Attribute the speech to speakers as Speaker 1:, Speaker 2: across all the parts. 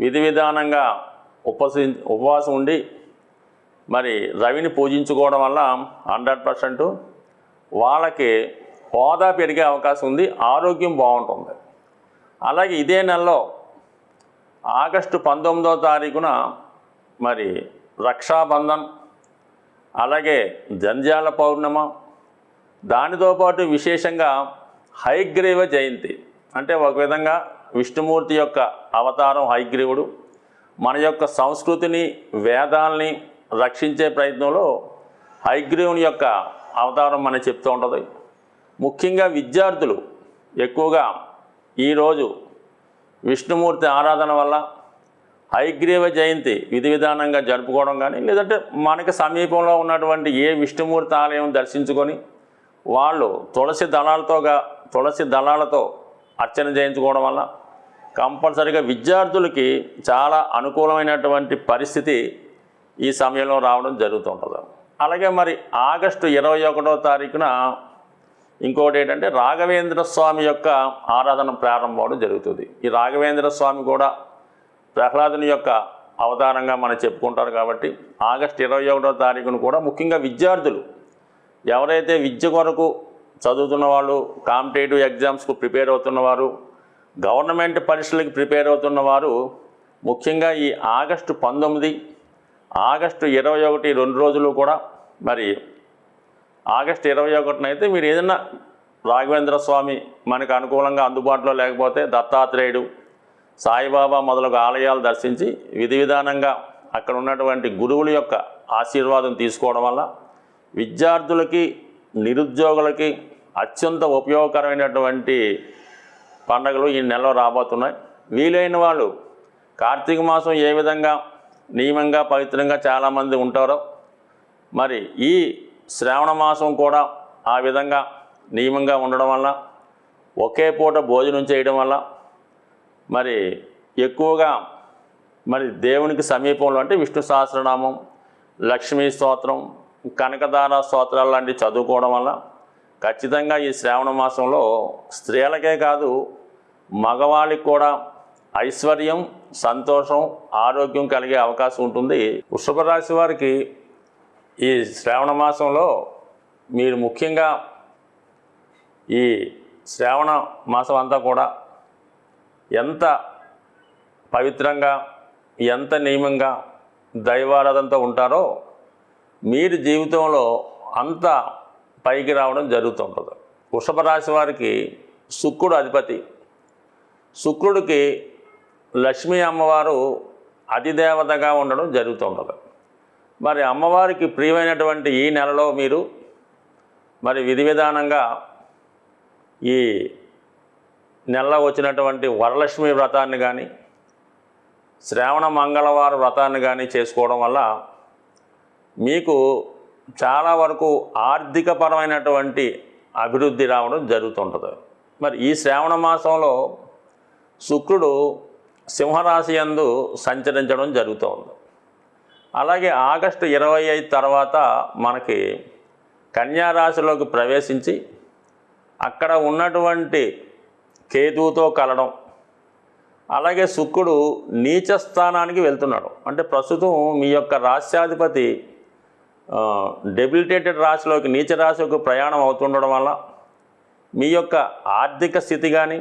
Speaker 1: విధి విధానంగా ఉపసి ఉపవాసం ఉండి మరి రవిని పూజించుకోవడం వల్ల హండ్రెడ్ పర్సెంట్ వాళ్ళకి హోదా పెరిగే అవకాశం ఉంది ఆరోగ్యం బాగుంటుంది. అలాగే ఇదే నెలలో ఆగస్టు పంతొమ్మిదవ తారీఖున మరి రక్షాబంధన్ అలాగే జంజాల పౌర్ణమ దానితో పాటు విశేషంగా హైగ్రీవ జయంతి అంటే ఒక విధంగా విష్ణుమూర్తి యొక్క అవతారం హైగ్రీవుడు. మన యొక్క సంస్కృతిని వేదాల్ని రక్షించే ప్రయత్నంలో హైగ్రీవుని యొక్క అవతారం మనం చెప్తూ ఉంటుంది. ముఖ్యంగా విద్యార్థులు ఎక్కువగా ఈరోజు విష్ణుమూర్తి ఆరాధన వల్ల హైగ్రీవ జయంతి విధి విధానంగా జరుపుకోవడం కానీ లేదంటే మనకి సమీపంలో ఉన్నటువంటి ఏ విష్ణుమూర్తి ఆలయం దర్శించుకొని వాళ్ళు తులసి దళాలతోగా తులసి దళాలతో అర్చన చేయించుకోవడం వల్ల కంపల్సరిగా విద్యార్థులకి చాలా అనుకూలమైనటువంటి పరిస్థితి ఈ సమయంలో రావడం జరుగుతుంటుంది. అలాగే మరి ఆగస్టు ఇరవై ఒకటో తారీఖున ఇంకోటి ఏంటంటే రాఘవేంద్ర స్వామి యొక్క ఆరాధన ప్రారంభం అవడం జరుగుతుంది. ఈ రాఘవేంద్ర స్వామి కూడా ప్రహ్లాదుని యొక్క అవతారంగా మనం చెప్పుకుంటారు కాబట్టి ఆగస్టు ఇరవై ఒకటో తారీఖున కూడా ముఖ్యంగా విద్యార్థులు ఎవరైతే విద్య కొరకు చదువుతున్న వాళ్ళు కాంపిటేటివ్ ఎగ్జామ్స్కు ప్రిపేర్ అవుతున్నవారు గవర్నమెంట్ పరీక్షలకు ప్రిపేర్ అవుతున్న వారు ముఖ్యంగా ఈ ఆగస్టు పంతొమ్మిది ఆగస్టు ఇరవై ఒకటి రెండు రోజులు కూడా మరి ఆగస్టు ఇరవై ఒకటిన అయితే మీరు ఏదైనా రాఘవేంద్ర స్వామి మనకు అనుకూలంగా అందుబాటులో లేకపోతే దత్తాత్రేయుడు సాయిబాబా మొదలగు ఆలయాలు దర్శించి విధి విధానంగా అక్కడ ఉన్నటువంటి గురువుల యొక్క ఆశీర్వాదం తీసుకోవడం వల్ల విద్యార్థులకి నిరుద్యోగులకి అత్యంత ఉపయోగకరమైనటువంటి పండగలు ఈ నెలలో రాబోతున్నాయి. వీలైన వాళ్ళు కార్తీక మాసం ఏ విధంగా నియమంగా పవిత్రంగా చాలామంది ఉంటారో మరి ఈ శ్రావణ మాసం కూడా ఆ విధంగా నియమంగా ఉండడం వల్ల ఒకే పూట భోజనం చేయడం వల్ల మరి ఎక్కువగా మరి దేవునికి సమీపంలో అంటే విష్ణు సహస్రనామం లక్ష్మీ స్తోత్రం కనకదార స్తోత్రాలు లాంటివి చదువుకోవడం వల్ల ఖచ్చితంగా ఈ శ్రావణ మాసంలో స్త్రీలకే కాదు మగవాళ్ళకి కూడా ఐశ్వర్యం సంతోషం ఆరోగ్యం కలిగే అవకాశం ఉంటుంది. వృషభ రాశి వారికి ఈ శ్రావణ మాసంలో మీరు ముఖ్యంగా ఈ శ్రావణ మాసం అంతా కూడా ఎంత పవిత్రంగా ఎంత నియమంగా దైవారాధనతో ఉంటారో మీరు జీవితంలో అంత పైకి రావడం జరుగుతుంటుంది. వృషభ రాశి వారికి శుక్రుడు అధిపతి. శుక్రుడికి లక్ష్మీ అమ్మవారు అతిదేవతగా ఉండడం జరుగుతుంటుంది. మరి అమ్మవారికి ప్రియమైనటువంటి ఈ నెలలో మీరు మరి విధి విధానంగా ఈ నెలలో వచ్చినటువంటి వరలక్ష్మి వ్రతాన్ని కానీ శ్రావణ మంగళవారం వ్రతాన్ని కానీ చేసుకోవడం వల్ల మీకు చాలా వరకు ఆర్థికపరమైనటువంటి అభివృద్ధి రావడం జరుగుతుంటుంది. మరి ఈ శ్రావణ మాసంలో శుక్రుడు సింహరాశి యందు సంచరించడం జరుగుతుంది. అలాగే ఆగస్టు ఇరవై ఐదు తర్వాత మనకి కన్యా రాశిలోకి ప్రవేశించి అక్కడ ఉన్నటువంటి కేతువుతో కలడం అలాగే శుక్రుడు నీచ స్థానానికి వెళ్తున్నాడు. అంటే ప్రస్తుతం మీ యొక్క రాశ్యాధిపతి డెబిలిటేటెడ్ రాశిలోకి నీచ రాశిలోకి ప్రయాణం అవుతుండడం వల్ల మీ యొక్క ఆర్థిక స్థితి కానీ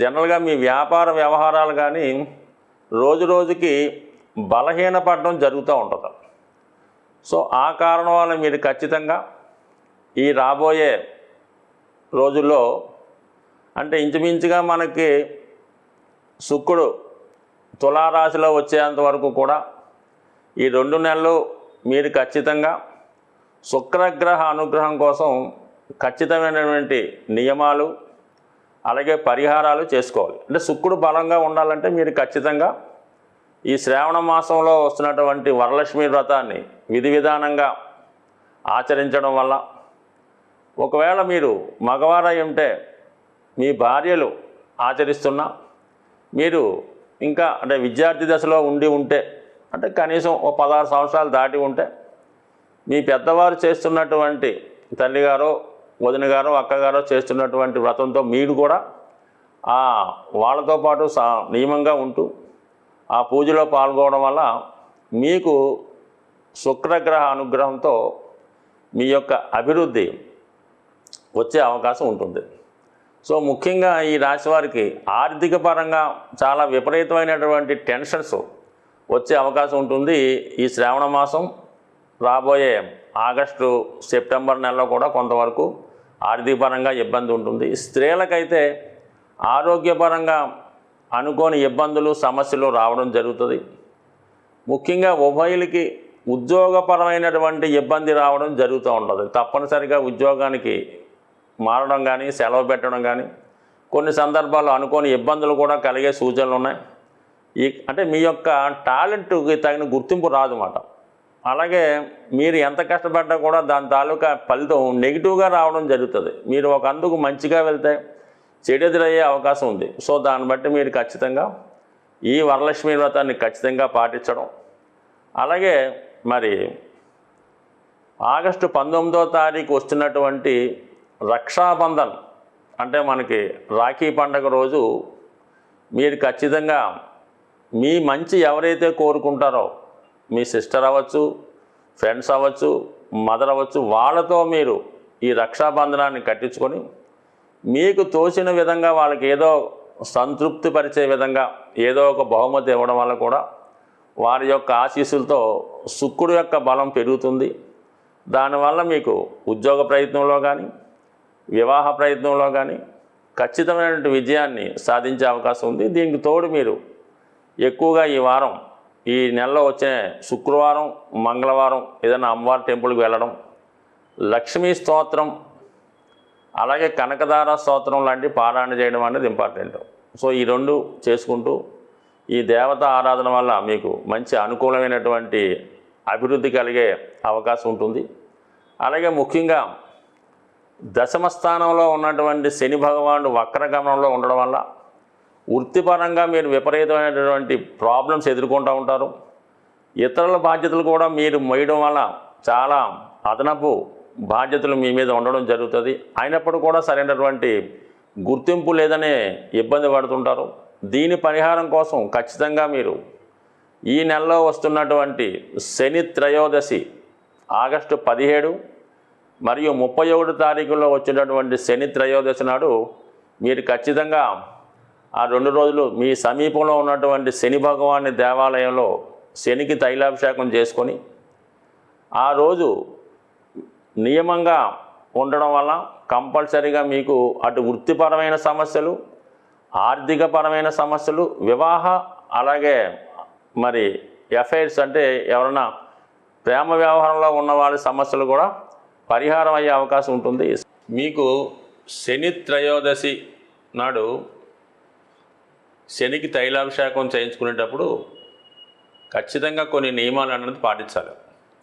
Speaker 1: జనరల్గా మీ వ్యాపార వ్యవహారాలు కానీ రోజు రోజుకి బలహీనపడడం జరుగుతూ ఉంటుంది. సో ఆ కారణం వల్ల మీరు ఖచ్చితంగా ఈ రాబోయే రోజుల్లో అంటే ఇంచుమించుగా మనకి శుక్రుడు తులారాశిలో వచ్చేంత వరకు కూడా ఈ రెండు నెలలు మీరు ఖచ్చితంగా శుక్రగ్రహ అనుగ్రహం కోసం ఖచ్చితమైనటువంటి నియమాలు అలాగే పరిహారాలు చేసుకోవాలి. అంటే శుక్రుడు బలంగా ఉండాలంటే మీరు ఖచ్చితంగా ఈ శ్రావణ మాసంలో వస్తున్నటువంటి వరలక్ష్మి వ్రతాన్ని విధి విధానంగా ఆచరించడం వల్ల ఒకవేళ మీరు మగవారై ఉంటే మీ భార్యలు ఆచరిస్తున్నా మీరు ఇంకా అంటే విద్యార్థి దశలో ఉండి ఉంటే అంటే కనీసం ఓ పదహారు సంవత్సరాలు దాటి ఉంటే మీ పెద్దవారు చేస్తున్నటువంటి తల్లిగారో వదిన గారో అక్కగారో చేస్తున్నటువంటి వ్రతంతో మీరు కూడా ఆ వాళ్ళతో పాటు సా నియమంగా ఉంటూ ఆ పూజలో పాల్గొనడం వల్ల మీకు శుక్రగ్రహ అనుగ్రహంతో మీ యొక్క అభివృద్ధి వచ్చే అవకాశం ఉంటుంది. సో ముఖ్యంగా ఈ రాశి వారికి ఆర్థిక పరంగా చాలా విపరీతమైనటువంటి టెన్షన్స్ వచ్చే అవకాశం ఉంటుంది. ఈ శ్రావణ మాసం రాబోయే ఆగస్టు సెప్టెంబర్ నెలలో కూడా కొంతవరకు ఆర్థికపరంగా ఇబ్బంది ఉంటుంది. స్త్రీలకైతే ఆరోగ్యపరంగా అనుకోని ఇబ్బందులు సమస్యలు రావడం జరుగుతుంది. ముఖ్యంగా ఉభయులకి ఉద్యోగపరమైనటువంటి ఇబ్బంది రావడం జరుగుతూ ఉంటుంది. తప్పనిసరిగా ఉద్యోగానికి మారడం కానీ సెలవు పెట్టడం కానీ కొన్ని సందర్భాల్లో అనుకోని ఇబ్బందులు కూడా కలిగే సూచనలు ఉన్నాయి. ఈ అంటే మీ యొక్క టాలెంట్కి తగిన గుర్తింపు రాదు అన్నమాట అలాగే మీరు ఎంత కష్టపడ్డా కూడా దాని తాలూకా ఫలితం నెగిటివ్గా రావడం జరుగుతుంది. మీరు ఒక అందుకు మంచిగా వెళ్తే చెడెదురయ్యే అవకాశం ఉంది. సో దాన్ని బట్టి మీరు ఖచ్చితంగా ఈ వరలక్ష్మి వ్రతాన్ని ఖచ్చితంగా పాటించడం. అలాగే మరి ఆగస్టు పంతొమ్మిదో తారీఖు వస్తున్నటువంటి రక్షాబంధన్ అంటే మనకి రాఖీ పండగ రోజు మీరు ఖచ్చితంగా మీ మంచి ఎవరైతే కోరుకుంటారో మీ సిస్టర్ అవ్వచ్చు ఫ్రెండ్స్ అవ్వచ్చు మదర్ అవ్వచ్చు వాళ్ళతో మీరు ఈ రక్షాబంధనాన్ని కట్టించుకొని మీకు తోచిన విధంగా వాళ్ళకి ఏదో సంతృప్తి పరిచే విధంగా ఏదో ఒక బహుమతి ఇవ్వడం వల్ల కూడా వారి యొక్క ఆశీస్సులతో శుక్రుడు యొక్క బలం పెరుగుతుంది. దానివల్ల మీకు ఉద్యోగ ప్రయత్నంలో కానీ వివాహ ప్రయత్నంలో కానీ ఖచ్చితమైనటువంటి విజయాన్ని సాధించే అవకాశం ఉంది. దీనికి తోడు మీరు ఎక్కువగా ఈ వారం ఈ నెలలో వచ్చే శుక్రవారం మంగళవారం ఏదైనా అమ్మవారి టెంపుల్కి వెళ్ళడం లక్ష్మీ స్తోత్రం అలాగే కనకదార స్తోత్రం లాంటి పారాయణ చేయడం అనేది ఇంపార్టెంట్ సో ఈ రెండు చేసుకుంటూ ఈ దేవత ఆరాధన వల్ల మీకు మంచి అనుకూలమైనటువంటి అభివృద్ధి కలిగే అవకాశం ఉంటుంది. అలాగే ముఖ్యంగా దశమ స్థానంలో ఉన్నటువంటి శని భగవానుడు వక్రగమనంలో ఉండడం వల్ల వృత్తిపరంగా మీరు విపరీతమైనటువంటి ప్రాబ్లమ్స్ ఎదుర్కొంటూ ఉంటారు. ఇతరుల బాధ్యతలు కూడా మీరు మోయడం వల్ల చాలా అదనపు బాధ్యతలు మీ మీద ఉండడం జరుగుతుంది. అయినప్పుడు కూడా సరైనటువంటి గుర్తింపు లేదనే ఇబ్బంది పడుతుంటారు. దీని పరిహారం కోసం ఖచ్చితంగా మీరు ఈ నెలలో వస్తున్నటువంటి శని త్రయోదశి ఆగస్టు పదిహేడు మరియు ముప్పై ఒకటి తారీఖులో వచ్చినటువంటి శని త్రయోదశి నాడు మీరు ఖచ్చితంగా ఆ రెండు రోజులు మీ సమీపంలో ఉన్నటువంటి శని భగవాని దేవాలయంలో శనికి తైలాభిషేకం చేసుకొని ఆ రోజు నియమంగా ఉండడం వల్ల కంపల్సరీగా మీకు అటు వృత్తిపరమైన సమస్యలు ఆర్థికపరమైన సమస్యలు వివాహ అలాగే మరి ఎఫైర్స్ అంటే ఎవరైనా ప్రేమ వ్యవహారంలో ఉన్న వాళ్ళ సమస్యలు కూడా పరిహారం అయ్యే అవకాశం ఉంటుంది. మీకు శని త్రయోదశి నాడు శనికి తైలాభిషేకం చేయించుకునేటప్పుడు ఖచ్చితంగా కొన్ని నియమాలు అనేది పాటించాలి.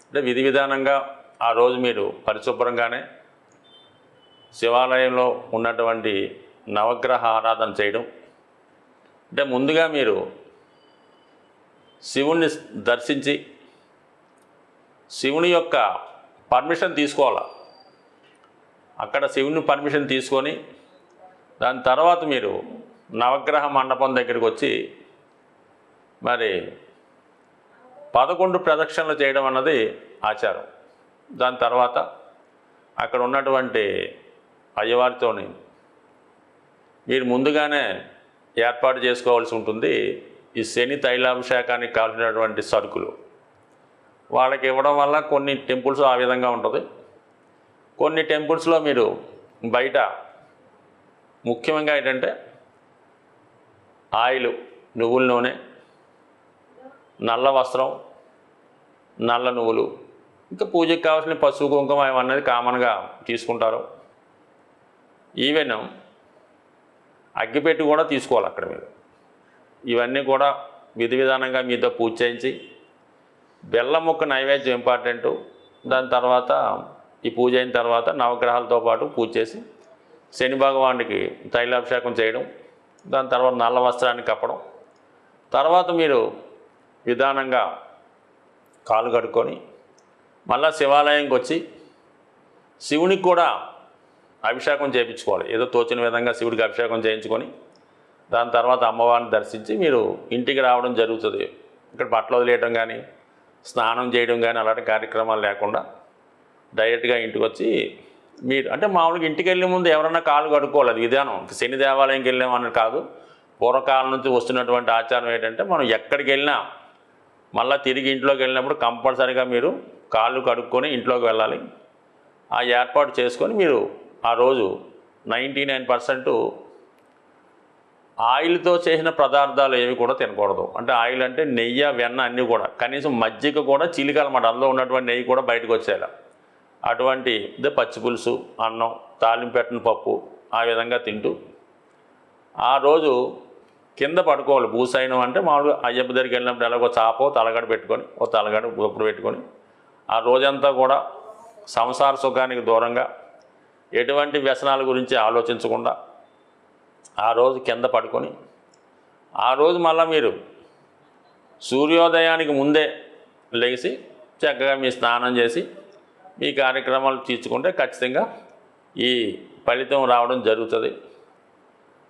Speaker 1: అంటే విధి విధానంగా ఆ రోజు మీరు పరిశుభ్రంగానే శివాలయంలో ఉన్నటువంటి నవగ్రహ ఆరాధన చేయడం. అంటే ముందుగా మీరు శివుణ్ణి దర్శించి శివుని యొక్క పర్మిషన్ తీసుకోవాలి? అక్కడ శివుని పర్మిషన్ తీసుకొని దాని తర్వాత మీరు నవగ్రహ మండపం దగ్గరికి వచ్చి మరి పదకొండు ప్రదక్షిణలు చేయడం అన్నది ఆచారం. దాని తర్వాత అక్కడ ఉన్నటువంటి అయ్యవారితోని మీరు ముందుగానే ఏర్పాటు చేసుకోవాల్సి ఉంటుంది. ఈ శని తైలాభిషేకానికి కావాల్సినటువంటి సరుకులు. వాళ్ళకి ఇవ్వడం వల్ల కొన్ని టెంపుల్స్ ఆ విధంగా ఉంటుంది. కొన్ని టెంపుల్స్లో మీరు బయట ముఖ్యంగా ఏంటంటే ఆయిల్ నువ్వుల నూనె నల్ల వస్త్రం నల్ల నువ్వులు. ఇంకా పూజకి కావాల్సిన పసుపు కుంకుమ ఇవన్నది కామన్గా తీసుకుంటారు. ఈవెన్ అగ్గిపెట్టి కూడా తీసుకోవాలి అక్కడ మీరు. ఇవన్నీ కూడా విధి విధానంగా మీతో పూజ చేయించి బెల్లం ముక్క నైవేద్యం ఇంపార్టెంటు. దాని తర్వాత ఈ పూజ అయిన తర్వాత నవగ్రహాలతో పాటు పూజ చేసి శని భగవానుడికి తైలాభిషేకం చేయడం. దాని తర్వాత నల్ల వస్త్రాన్ని కప్పడం. తర్వాత మీరు విధానంగా కాలు కడుక్కొని మళ్ళా శివాలయంకి వచ్చి శివునికి కూడా అభిషేకం చేయించుకోవాలి. ఏదో తోచిన విధంగా శివుడికి అభిషేకం చేయించుకొని దాని తర్వాత అమ్మవారిని దర్శించి మీరు ఇంటికి రావడం జరుగుతుంది. ఇక్కడ బట్టలు వదిలేయడం కానీ స్నానం చేయడం కానీ అలాంటి కార్యక్రమాలు లేకుండా డైరెక్ట్గా ఇంటికి వచ్చి మీరు అంటే మామూలుగా ఇంటికి వెళ్ళే ముందు ఎవరన్నా కాళ్ళు కడుక్కోవాలి అది విధానం. శని దేవాలయంకి వెళ్ళామని కాదు. పూర్వకాలం నుంచి వస్తున్నటువంటి ఆచారం ఏంటంటే మనం ఎక్కడికి వెళ్ళినా మళ్ళీ తిరిగి ఇంట్లోకి వెళ్ళినప్పుడు కంపల్సరీగా మీరు కాళ్ళు కడుక్కొని ఇంట్లోకి వెళ్ళాలి. ఆ ఏర్పాటు చేసుకొని మీరు ఆ రోజు నైంటీ నైన్ పర్సెంట్ ఆయిల్తో చేసిన పదార్థాలు ఏవి కూడా తినకూడదు. అంటే ఆయిల్ అంటే నెయ్యి వెన్న అన్నీ కూడా. కనీసం మజ్జిగ కూడా చిలికాలన్నమాట అందులో ఉన్నటువంటి నెయ్యి కూడా బయటకు వచ్చేలా అటువంటి పచ్చి పులుసు అన్నం తాలింపెట్టిన పప్పు ఆ విధంగా తింటూ ఆ రోజు కింద పడుకోవాలి. భూసైనం అంటే మామూలుగా అయ్యప్ప దగ్గరికి వెళ్ళినప్పుడు ఎలాగో చాపో తలగడ పెట్టుకొని ఓ తలగడ గొప్పుడు పెట్టుకొని ఆ రోజంతా కూడా సంసార సుఖానికి దూరంగా ఎటువంటి వ్యసనాల గురించి ఆలోచించకుండా ఆ రోజు కింద పడుకొని ఆ రోజు మళ్ళీ మీరు సూర్యోదయానికి ముందే లేచి చక్కగా మీ స్నానం చేసి మీ కార్యక్రమాలు తీర్చుకుంటే ఖచ్చితంగా ఈ ఫలితం రావడం జరుగుతుంది.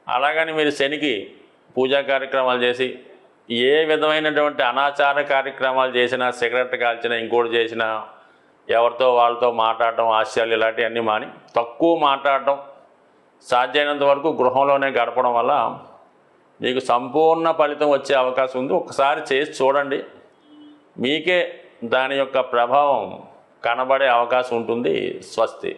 Speaker 1: అలాగని మీరు శనికి పూజా కార్యక్రమాలు చేసి ఏ విధమైనటువంటి అనాచార కార్యక్రమాలు చేసినా సిగరెట్ కాల్చినా ఇంకోటి చేసినా ఎవరితో వాళ్ళతో మాట్లాడటం ఆశయాలు ఇలాంటివన్నీ మాని తక్కువ మాట్లాడటం సాధ్యమైనంత వరకు గృహంలోనే గడపడం వల్ల మీకు సంపూర్ణ ఫలితం వచ్చే అవకాశం ఉంది. ఒకసారి చేసి చూడండి. మీకే దాని యొక్క ప్రభావం కనబడే అవకాశం ఉంటుంది స్వస్తి.